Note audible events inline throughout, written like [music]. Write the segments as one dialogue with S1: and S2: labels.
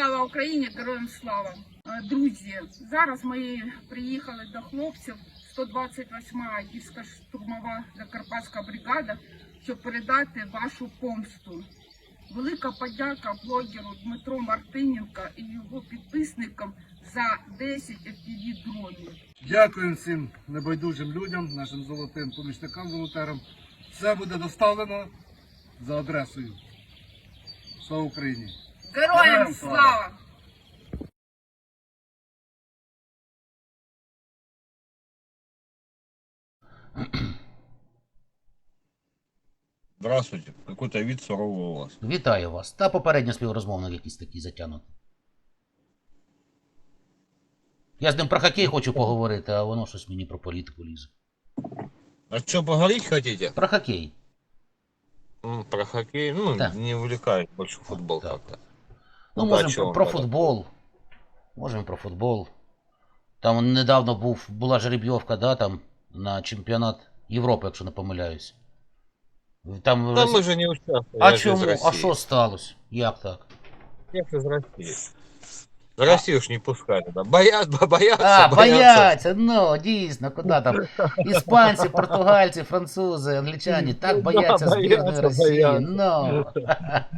S1: Слава Україні, героям слава! Е, Друзі, зараз ми приїхали до хлопців 128-ма гірська штурмова Закарпатська бригада, щоб передати вашу помсту. Велика подяка блогеру Дмитру Мартиненко і його підписникам за 10 FPV дронів.
S2: Дякуємо всім небайдужим людям, нашим золотим помічникам волонтерам. Все буде доставлено за адресою. Слава Україні!
S1: Героям
S2: слава!
S3: Здравствуйте. Какой-то вид суровый у вас.
S4: Вітаю вас. Та попередньо співрозмовник якийсь такий затягнутий. Я з ним про хокей хочу поговорити, а воно щось мені про політику лізе.
S3: А что, поговорить хотите?
S4: Про хокей.
S3: М, Про хоккей? Ну,
S4: Да.
S3: не увлекает больше футбол
S4: Да.
S3: как-то.
S4: Ну,
S3: Ну,
S4: можемо
S3: бачу,
S4: про, про
S3: да.
S4: футбол. Можемо про футбол. Там недавно був, була жеребйовка, да, там, на чемпіонат Європи, якщо не помиляюсь. Там
S3: Да
S4: Росі-
S3: мы же не участвуем.
S4: А
S3: я же из
S4: чому? А
S3: России.
S4: що сталося? Як так?
S3: Я же из России. В Россию уж не пускают туда. [laughs] Боят, бо- боятся,
S4: А,
S3: боятся.
S4: бояться, ну, дійсно, куди там? Іспанці, португальці, французи, англічані так
S3: Да,
S4: бояться збірної
S3: бояться,
S4: Росії.
S3: бояться.
S4: Ну.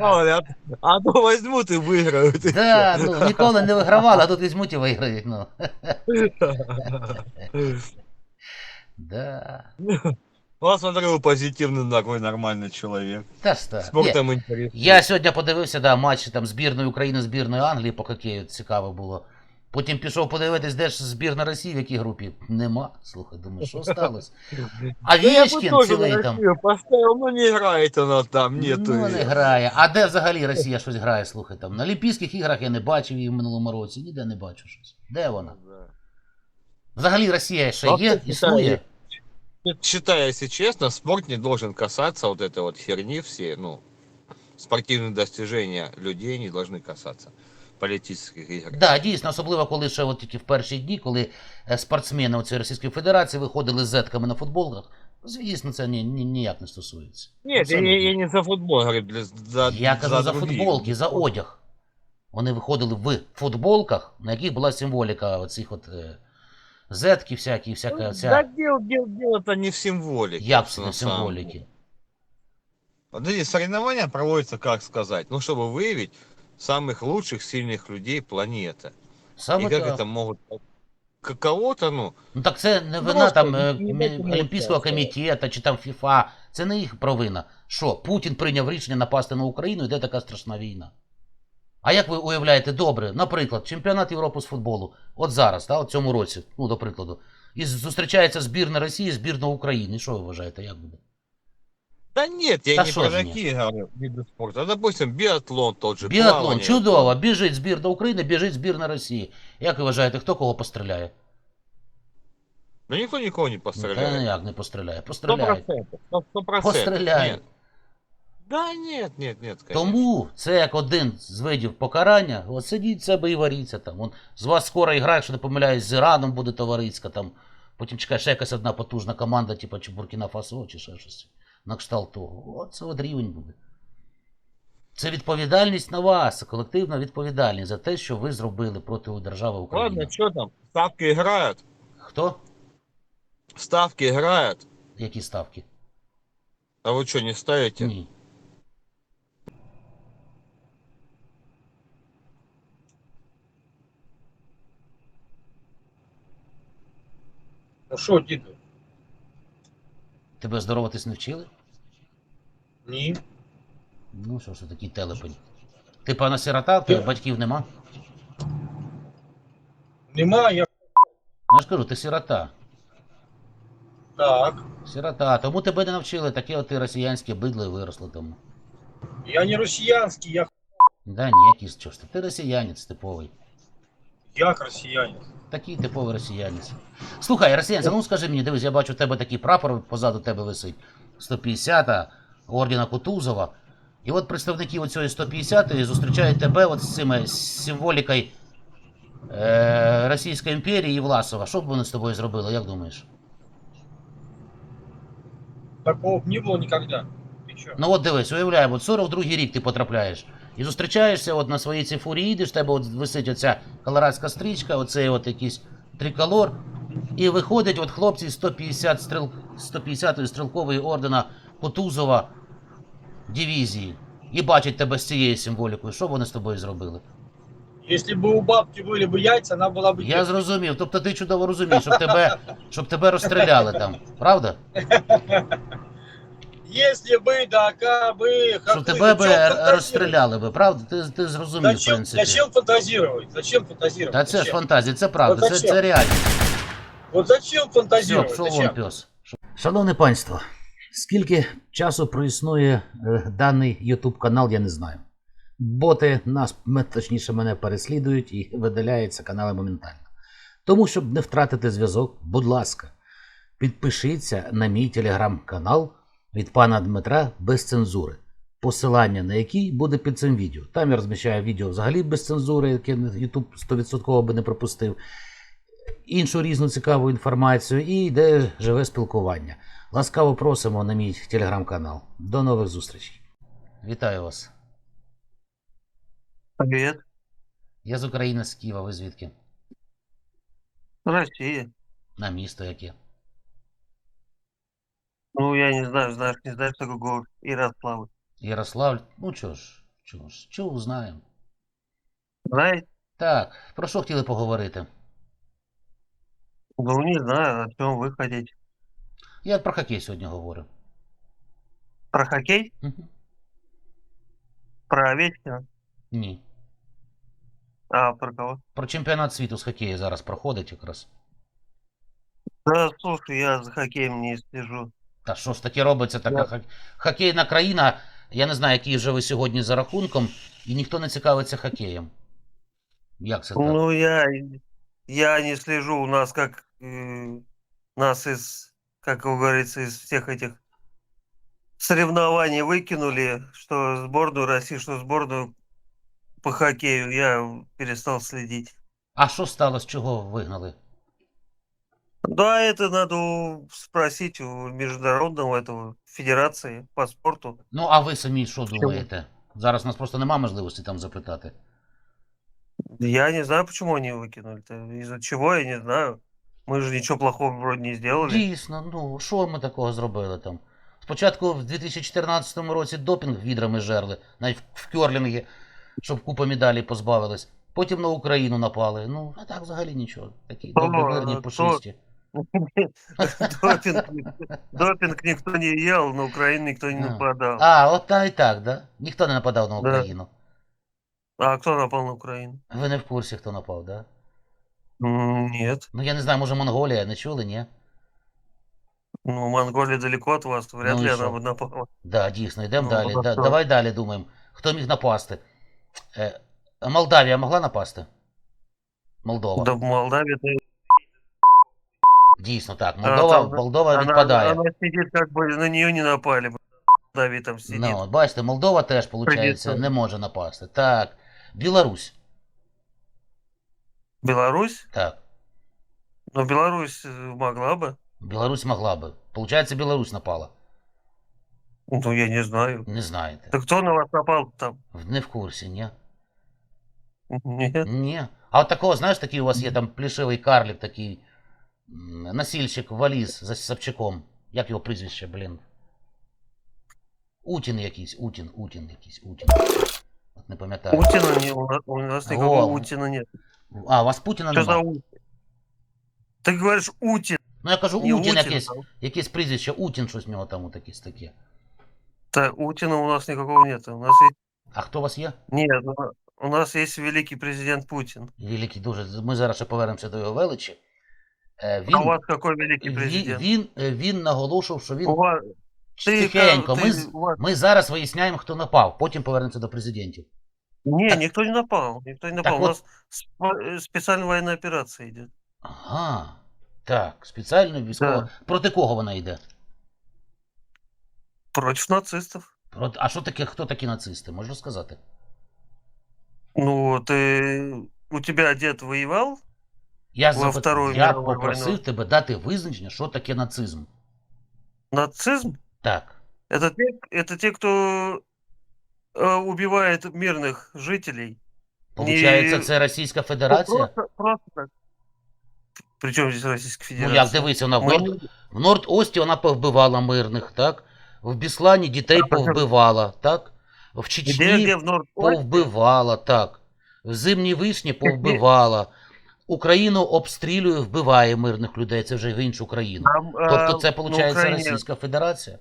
S3: Говорят, а то возьмут и выиграют. и
S4: Да,
S3: всё.
S4: ну, ніколи не вигравали, а тут візьмуть і виграють. Ну. [laughs] Да. [laughs]
S3: Вот смотрю, вы позитивный такой нормальный человек.
S4: Та ж так. Ні,
S3: Спортом интересует.
S4: Я сьогодні подивився да, матч там збірної України, збірної Англії по хокею, цікаво було. Потім пішов подивитись, де ж збірна Росії, в якій групі. Нема. Слухай, думаю, що сталося? [laughs] А
S3: Да я бы
S4: Вічкін
S3: тоже
S4: цілий
S3: на
S4: там.
S3: Россию поставил, но не играет она там, нету
S4: Ну, не
S3: её.
S4: грає. А де взагалі Росія щось грає, слухай там. На Олімпійських іграх я не бачив її в минулому році, ніде не бачу щось. Де вона?
S3: Да.
S4: Взагалі Росія ще
S3: Вообще,
S4: є,
S3: Китай
S4: існує.
S3: Считаю, если честно, спорт не должен касаться вот этой вот херни все, ну, спортивные достижения людей не должны касаться политических игр.
S4: Да, дійсно, особливо коли ще от тільки в перші дні, коли е, спортсмени у Російської Федерації виходили з зетками на футболках, звісно, це ні, ні, ніяк не стосується.
S3: Нет, я,
S4: Абсолютно.
S3: я не за футбол говорю, для- за,
S4: Я кажу за,
S3: другие.
S4: футболки, за одяг. Вони виходили в футболках, на яких була символіка оцих от е, зетки всякі, всяка
S3: Ну,
S4: ця.
S3: Да, дело, дело, дело-то не в символике.
S4: Як це
S3: на
S4: на
S3: самом
S4: символіки?
S3: деле. Вот эти соревнования проводятся, как сказать, ну, чтобы выявить самых лучших, сильных людей планеты.
S4: Саме
S3: И как
S4: так.
S3: это могут... к- Кого-то, ну,
S4: Ну так це не
S3: Ну,
S4: вина
S3: просто
S4: там е,
S3: не
S4: мі-
S3: дайте
S4: Олімпійського
S3: мовчати.
S4: комітету чи там ФІФА. Це не їх провина. Що, Путін прийняв рішення напасти на Україну, йде така страшна війна. А як ви уявляєте, добре, наприклад, чемпіонат Європи з футболу, от зараз, та, от цьому році, ну, до прикладу, і зустрічається збірна Росії, збірна України. Що ви вважаєте, як буде?
S3: Да нет, я
S4: Да
S3: не
S4: шо
S3: про
S4: ж
S3: такие говорю виды спорта. А, допустим, биатлон тот же.
S4: Біатлон,
S3: плавание.
S4: чудово, біжить збірна України, біжить збірна Росії. Як ви вважаєте, хто кого постріляє?
S3: Ну никто никого не
S4: Ну, Та
S3: постреляет.
S4: ніяк не постріляє.
S3: Сто
S4: Постріляє.
S3: процентов. Сто- Сто процентов.
S4: Постреляет.
S3: Нет. Да нет, нет, нет, конечно.
S4: Тому це як один з видів покарання. От сидіть себе і варіться там. Вон, з вас скоро ігра, якщо не помиляюсь, з Іраном буде товариська там. Потім чекає ще якась одна потужна команда, типу чи Буркіна Фасо, чи ще щось. На кшталт того. От це от рівень буде. Це відповідальність на вас, колективна відповідальність за те, що ви зробили проти держави Україна.
S3: Ладно, что там? Ставки играют.
S4: Хто?
S3: Ставки играют.
S4: Які ставки?
S3: А вы что, не ставите?
S4: Ні.
S5: Ну що, діду?
S4: Тебе здороватись не вчили?
S5: Ні.
S4: Ну що ж ти такий телепень? Ти пана сирота, тебе батьків нема?
S5: Нема, я
S4: Ну, я ж кажу, ти сирота.
S5: так.
S4: Сирота, тому тебе не навчили, таке от ти росіянське бидло і виросло тому.
S5: Я не росіянський, я
S4: Да ні, якийсь чого ж ти. Ти росіянець типовий.
S5: Як росіянин.
S4: Такий типовий росіянець. Слухай, росіянця, ну скажи мені, дивись, я бачу, у тебе такий прапор позаду тебе висить. 150-та, ордена Кутузова. І от представники оцієї 150-ї зустрічають тебе от з цими символікою е, Російської імперії і Власова. Що б вони з тобою зробили, як думаєш?
S5: Такого б не було ніколи. Ти?
S4: Ну от дивись, уявляємо, от 42-й рік ти потрапляєш. І зустрічаєшся от на своїй цій фурі їдеш, в тебе от висить оця колорадська стрічка, оцей от якийсь триколор. І виходять от хлопці з 150 стріл... 150-ї стрілкової ордена Кутузова дивізії. І бачать тебе з цією символікою. Що вони з тобою зробили?
S5: Если бы у бабки были бы яйца, она была бы...
S4: Я зрозумів. Тобто ти чудово розумієш, щоб тебе, щоб тебе розстріляли там, правда? [laughs]
S5: Если бы, да, кабы...
S4: Щоб тебе би розстріляли би, правда? Ти, ти зрозумів, в принципі.
S5: зачем фантазировать? Зачем фантазировать?
S4: Та це ж фантазія, це правда, це, це реально.
S5: Вот зачем
S4: Все,
S5: фантазировать?
S4: пішов вон пес. Шановне панство, скільки часу проіснує е, даний YouTube канал, я не знаю. Боти нас, точніше, мене переслідують і видаляються канали моментально. Тому, щоб не втратити зв'язок, будь ласка, підпишіться на мій телеграм-канал від пана Дмитра без цензури. Посилання на який буде під цим відео. Там я розміщаю відео взагалі без цензури, яке YouTube 100% би не пропустив іншу різну цікаву інформацію і йде живе спілкування. Ласкаво просимо на мій телеграм-канал. До нових зустрічей. Вітаю вас.
S6: Привет.
S4: Я з України з Києва, ви звідки?
S6: Россия.
S4: На місто яке?
S6: Ну, я не знаю, знаешь, не знаешь такой город. Ярославль.
S4: Ярославль. Ну чого ж, чого ж, чого знаємо.
S6: Знаете?
S4: Так, про що хотіли поговорити?
S6: Ну, не знаю, о чем вы хотите.
S4: Я про хокей сьогодні говорю.
S6: Про хоккей?
S4: Мгм.
S6: Про Овечкина?
S4: Ні.
S6: А, про кого?
S4: Про чемпіонат світу з хокею зараз проходить якраз.
S6: Да, слушай, я за хоккеем не слежу.
S4: Та що ж таке робиться така
S6: Да.
S4: хок... хокейна країна. Я не знаю, який вже ви сьогодні за рахунком, і ніхто не цікавиться хокеєм. Як це так?
S6: Ну, я, я не слежу. У нас как э, нас из, как говорится, из всех этих соревнований выкинули, что сборную России, что сборную по хоккею, я перестал следить.
S4: А що сталося, чого вигнали?
S6: Да, это надо спросить у международного этого федерации по спорту.
S4: Ну, а ви самі що думаєте? Зараз у нас просто нема можливості там запитати.
S6: Я не знаю, почему они выкинули-то. Из-за чего, я не знаю. Мы же ничего плохого вроде не сделали.
S4: Дійсно, ну що ми такого зробили там? Спочатку в 2014 році допінг відрами жерли, навіть в кьорлінгі, щоб купа медалей позбавились. Потім на Україну напали. Ну, а так взагалі нічого. Такі
S6: Хто,
S4: добрі, мирні,
S6: хто?
S4: пушисті.
S6: Допинг, никто не ел, на Украину никто не нападал.
S4: А, от і так, да? Ніхто не нападав на. Україну.
S6: А кто напал на Украину?
S4: Ви не в курсі, хто напав, да?
S6: Нет.
S4: Ну я не знаю, може Монголія, не чули, ні?
S6: Ну, Монголия далеко от вас, вряд
S4: Ну
S6: ли
S4: шо?
S6: она напала.
S4: Да, дійсно, йдемо
S6: Ну,
S4: далі.
S6: ну,
S4: Да, давай далі думаємо. Хто міг напасти? Е, Молдавія могла напасти? Молдова.
S6: Да -то
S4: Дійсно, так.
S6: А,
S4: Молдова,
S6: там
S4: Молдова
S6: она,
S4: відпадає.
S6: она сидит как бы, на нее не напали. бы. В Молдавии там сидит.
S4: Ну, от бачите, Молдова теж, виходить,
S6: Придеться.
S4: не може напасти. Так. Білорусь.
S6: Беларусь?
S4: Так.
S6: Ну, Беларусь э, могла бы.
S4: Білорусь могла би. Получається, Білорусь напала.
S6: Ну, я не знаю.
S4: Не знаєте.
S6: Да кто на вас напал там?
S4: Не в курсі, ні?
S6: Нет.
S4: Ні. А от такого, знаєш, такий у вас є там плішивий карлик, такий М, носильщик валіз за Собчаком. Як його прізвище, блін? Утін якийсь, Утін, Утін якийсь, Утін. От не пам'ятаю.
S6: Утина не, у нас, никакого
S4: О.
S6: Утина нет.
S4: А, у вас Путіна
S6: Что за
S4: нема?
S6: Утин? Ты говоришь Утин,
S4: Ну я кажу,
S6: не
S4: Утін
S6: Утин.
S4: якийсь, якесь прізвище, Утін, щось в нього там якесь таке.
S6: Да, Утина у нас никакого нет. У нас есть...
S4: А хто у вас є?
S6: Нет, у нас- у нас есть великий президент Путин.
S4: Великий дуже. Ми зараз ще повернемося до його величі. Е,
S6: А у
S4: Він,
S6: вас какой великий
S4: він,
S6: президент?
S4: він, е, він наголошував, що він
S6: У вас, ты,
S4: тихенько.
S6: как-
S4: Ми,
S6: ты-
S4: з-
S6: у вас-
S4: ми зараз виясняємо, хто напав, потім повернемося до президентів.
S6: Не, никто не напал. Никто не напал.
S4: Так
S6: у
S4: вот-
S6: нас спа- э, специальная военная операция идет.
S4: Ага. Так, спеціально військово.
S6: Да.
S4: Проти кого вона йде?
S6: Против нацистов.
S4: Проти... А що таке, хто такі нацисти? Можеш сказати?
S6: Ну, ты... У тебя дед воевал?
S4: Я,
S6: Во Вторую
S4: я
S6: мировую
S4: попросив
S6: войну.
S4: тебе дати визначення, що таке нацизм.
S6: Нацизм?
S4: Так.
S6: Это те, это те, кто э, убивает мирных жителей.
S4: Получається,
S6: Ні.
S4: це Російська Федерація?
S6: Просто, просто так. Причем здесь Российская
S4: Ну
S6: Федерация?
S4: як дивися, вона в
S6: Мы-
S4: Норд, в Норд-Ості вона повбивала мирних, так? В Біслані дітей
S6: Так, а що-
S4: повбивала, так? В
S6: Где,
S4: Чечні
S6: где в норд
S4: повбивала, так. В Зимній Вишні повбивала. Україну обстрілює, вбиває мирних людей. Це вже в іншу країну.
S6: Там, а,
S4: Тобто це,
S6: на
S4: виходить,
S6: Украине,
S4: Російська Федерація?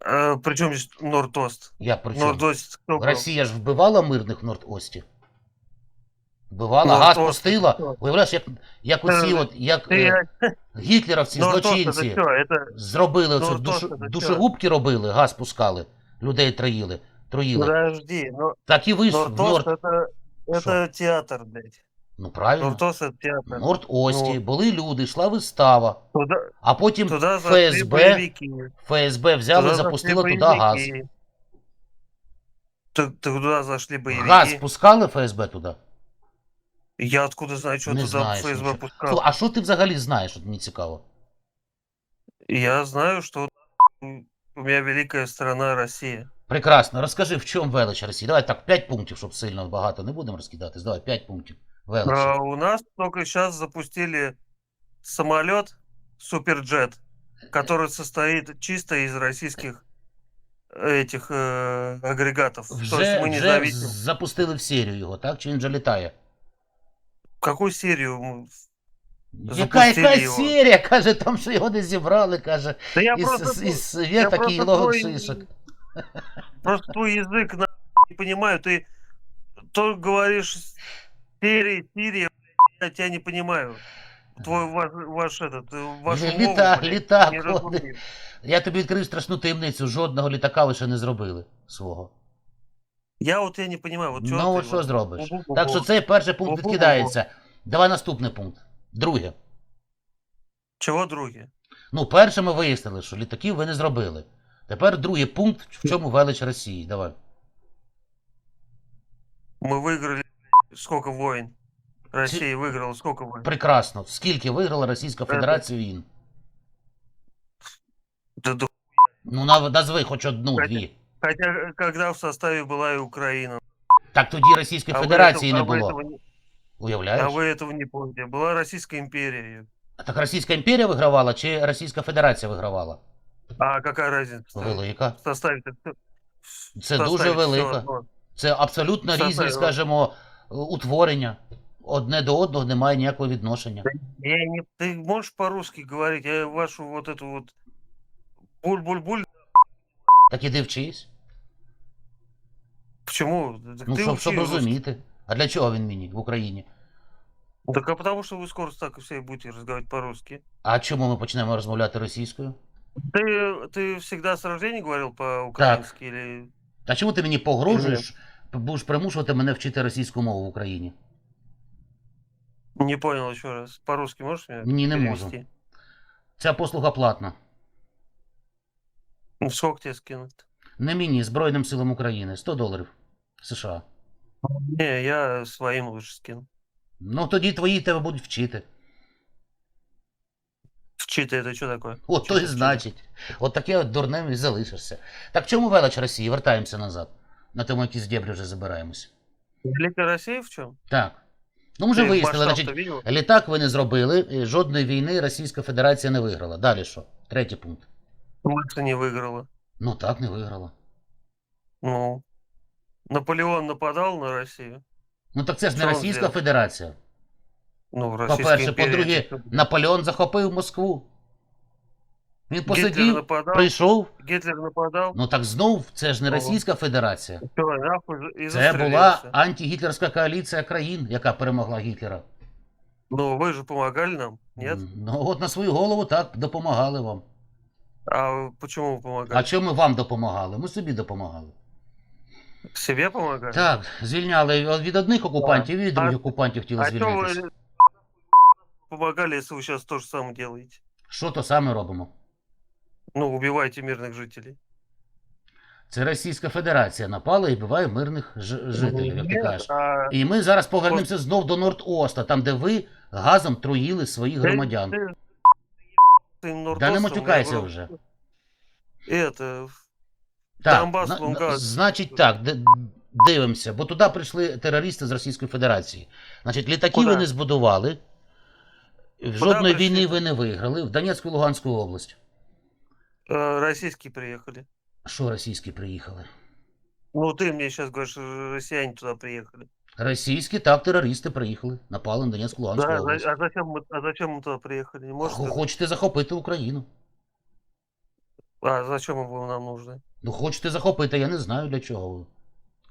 S6: а, причем здесь Норд-Ост?
S4: Як при чому?
S6: Норд-Ост кто был?
S4: Росія ж вбивала мирних в Норд-Ості? Вбивала,
S6: Норд-Ост
S4: газ
S6: це
S4: пустила.
S6: що?
S4: Уявляєш, як, як оці
S6: Е,
S4: от, як
S6: Ты,
S4: е, гітлерівці, [laughs]
S6: Норд-Ост это
S4: злочинці.
S6: что? Это
S4: Зробили оцю
S6: Норд-Ост
S4: душ...
S6: це що?
S4: душегубки робили, газ пускали, людей троїли. троїли.
S6: подожди, но
S4: Так і ви ж в
S6: Норд-Ост
S4: Норд...
S6: это,
S4: Что?
S6: это театр, блядь.
S4: Ну правильно. Норд-Ості
S6: Ну.
S4: були люди, йшла вистава.
S6: Туда,
S4: А потім
S6: туда
S4: ФСБ. ФСБ взяли,
S6: Туда
S4: запустили туди газ.
S6: Туда зашли боевики.
S4: Газ пускали ФСБ туди?
S6: Я откуда знаю, туда
S4: знаєш
S6: ФСБ
S4: нічого.
S6: пускал?
S4: А що ти взагалі знаєш? От мені цікаво.
S6: Я знаю, что у меня великая страна Россия.
S4: Прекрасно. Розкажи, в чому велич Росії? Давай так, 5 пунктів, щоб сильно багато не будемо розкидатись. Давай, 5 пунктів. Величі.
S6: А у нас только сейчас запустили самолет Суперджет, который состоит чисто из российских этих э, агрегатов. То есть
S4: Вже,
S6: мы не
S4: вже
S6: зависим.
S4: запустили в серію його, так? Чи він вже літає?
S6: Какую серию? мы-
S4: Яка,
S6: Запустили
S4: яка
S6: його.
S4: серія? Каже, там що його не зібрали, каже.
S6: Да я
S4: Із,
S6: просто,
S4: із, із
S6: я
S4: веток і
S6: просто
S4: логок
S6: твой-
S4: шишок.
S6: просто твой язык на- не понимаю. Ты то говоришь серии, серия, я тебя не понимаю. Твой ваш, ваш этот, э, вашу
S4: Лі-
S6: мову,
S4: літак,
S6: блядь,
S4: літак
S6: не
S4: ходить.
S6: разумею.
S4: Я тобі відкрив страшну таємницю, жодного літака ви ще не зробили свого.
S6: Я вот я не понимаю, вот чё
S4: ну,
S6: ты
S4: от що
S6: вот-
S4: зробиш?
S6: Бу-бу-бу-бу.
S4: Так що цей перший пункт
S6: Бу-бу-бу-бу.
S4: відкидається. Давай наступний пункт. Друге.
S6: Чего, други?
S4: Ну, перше ми вияснили, що літаків ви не зробили. Тепер другий пункт, в чому велич Росії. Давай.
S6: Мы выиграли сколько войн? Россия выиграла сколько войн?
S4: Прекрасно. Скільки виграла Російська Федерація війн?
S6: Да ду-
S4: Ну, нав- назви хоч одну, дві.
S6: Хотя, э, когда в составе была и Украина.
S4: Так тоді Російської
S6: А вы
S4: Федерації
S6: этого-
S4: не
S6: а вы
S4: було.
S6: этого не-
S4: Уявляєш?
S6: А вы этого не помните. Была Российская империя.
S4: А так Російська імперія вигравала чи Російська Федерація вигравала?
S6: А какая разница?
S4: Велика.
S6: В составе
S4: Це дуже велика. Це абсолютно
S6: Составі-
S4: різні, скажімо, утворення. Одне до одного немає ніякого відношення.
S6: Я не... Ты можешь по-русски говорить? Я вашу вот эту вот буль-буль-буль.
S4: Так іди вчись.
S6: Почему? Так
S4: Ну,
S6: ты
S4: щоб,
S6: учи
S4: щоб
S6: русский.
S4: розуміти. А для чого він мені в Україні?
S6: Так а потому что вы скоро так все будете разговаривать по-русски.
S4: А чому ми почнемо розмовляти російською?
S6: Ты, ты всегда с рождения говорил по-украински или...
S4: А чому ти мені погрожуєш, Будеш примушувати мене вчити російську мову в Україні?
S6: Не понял еще раз. По-русски можешь мне
S4: Не, не
S6: перевести?
S4: можу. Ця послуга платна.
S6: Ну, сколько тебе скинуть?
S4: Не мені, Збройним силам України. 100 доларів США.
S6: Не, я своим лучше скину.
S4: Ну тоді твої тебе будуть вчити.
S6: Вчита это что такое?
S4: От то і значить. От таке от дурним і залишишся. Так чому велич Росії? Вертаємося назад На тому якісь дебрі вже забираємося.
S6: Великая Россия в чем?
S4: Так. Ну, ми вже
S6: Ты
S4: вияснили,
S6: масштаб-то
S4: значить,
S6: видел?
S4: літак ви не зробили, і жодної війни Російська Федерація не виграла. Далі що? Третій пункт.
S6: Мышца не выиграла.
S4: Ну так, не виграла.
S6: Ну, Наполеон нападал на Россию.
S4: Ну так це ж не
S6: Що він
S4: Російська
S6: зробив?
S4: Федерація.
S6: Ну, Российская
S4: По-перше,
S6: империя.
S4: по-друге,
S6: это что?
S4: Наполеон захопив Москву. Він
S6: Гитлер
S4: посидів,
S6: нападал.
S4: прийшов.
S6: Гитлер нападал.
S4: Ну так знов це ж не
S6: Ого.
S4: Російська Федерація.
S6: Всё, нахуй, и
S4: Це була
S6: застрелился.
S4: антигітлерська коаліція країн, яка перемогла Гітлера.
S6: Ну, вы же помогали нам, нет?
S4: М, Ну от на свою голову так допомагали вам.
S6: А почему вы помогали?
S4: А чому ми вам допомагали? Ми собі допомагали.
S6: Себе помогали?
S4: Так, звільняли від одних окупантів і від других окупантів хотіли
S6: А что
S4: звільнитися.
S6: вы помогали, если вы сейчас то же самое делаете?
S4: Що то саме робимо?
S6: Ну, убиваете мирных жителей.
S4: Це Російська Федерація напала і вбиває мирних ж- жителів, як ти
S6: Нет,
S4: кажеш.
S6: а
S4: І ми зараз повернемося знов до Норд-Оста, там, де ви газом труїли своїх
S6: ты-
S4: громадян.
S6: ты- ты
S4: Да не
S6: Нордостом, я
S4: матюкайся
S6: говорю,
S4: вже.
S6: Это...
S4: Так,
S6: Донбас,
S4: на- на-
S6: Луганськ.
S4: значить так, д- дивимося, бо туди прийшли терористи з Російської Федерації. Значить, літаки
S6: Куди?
S4: ви не збудували, жодної
S6: прийшли?
S4: війни ви не виграли в Донецьку і Луганську область.
S6: Э, российские приехали.
S4: Що російські приїхали?
S6: Ну, ты мне сейчас говоришь, э, россияне туда приехали.
S4: Російські, так, терористи приїхали, напали на Донецьку Луганську
S6: Да,
S4: область.
S6: за- а зачем, мы, а зачем мы туда приехали? Не можешь
S4: Хо-
S6: сказать?
S4: Хочете захопити Україну.
S6: А зачем вы нам нужны?
S4: Ну, хочете захопити, я не знаю для чого. ви.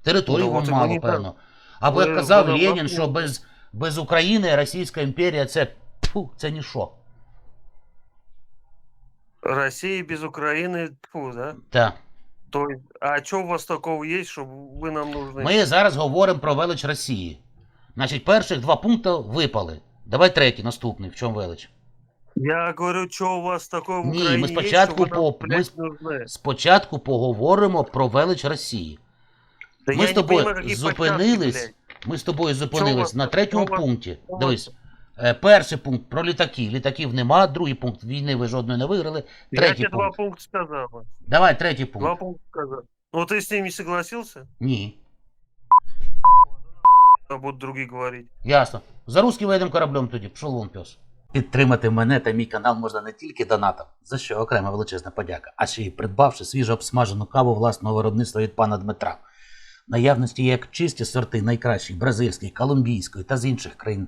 S4: Територію
S6: Ну,
S4: вам
S6: от
S4: мало,
S6: мені так.
S4: певно. Або
S6: Ви-
S4: як казав
S6: ви нам
S4: Ленін,
S6: бачите?
S4: що без, без України Російська імперія це тьфу, це ніщо.
S6: Россия без Украины, тьфу, да?
S4: Так.
S6: То есть, а что у вас такого есть, что вы нам нужны?
S4: Ми зараз говоримо про велич Росії. Значить, перших два пункти випали. Давай третій, наступний. В чому велич?
S6: Я говорю, что у вас такого в
S4: Не,
S6: Украине
S4: мы
S6: есть,
S4: спочатку
S6: что вы нам,
S4: по-
S6: блядь,
S4: мы-
S6: нужны?
S4: Спочатку поговоримо про велич Росії.
S6: Да
S4: Ми
S6: я
S4: з
S6: не
S4: тобою
S6: понимаю, какие
S4: зупинились.
S6: початки,
S4: Ми з тобою зупинились
S6: вас-
S4: на третьому
S6: що вас-
S4: пункті.
S6: що
S4: Дивись. Е, Перший пункт про літаки. Літаків нема. Другий пункт війни ви жодної не виграли.
S6: блядь. Я
S4: Третій
S6: тебе два
S4: пункт.
S6: пункта.
S4: Давай, третій
S6: Два
S4: пункт.
S6: пункта сказал. Ну ты с ними не согласился?
S4: Ні.
S6: А будут другие говорить.
S4: Ясно. За русським воєнним кораблем тоді. Пішов вон пес. Підтримати мене та мій канал можна не тільки донатом, за що окрема величезна подяка, а ще й придбавши свіжо обсмажену каву власного виробництва від пана Дмитра. В Наявності як чисті сорти найкращих бразильської, колумбійської та з інших країн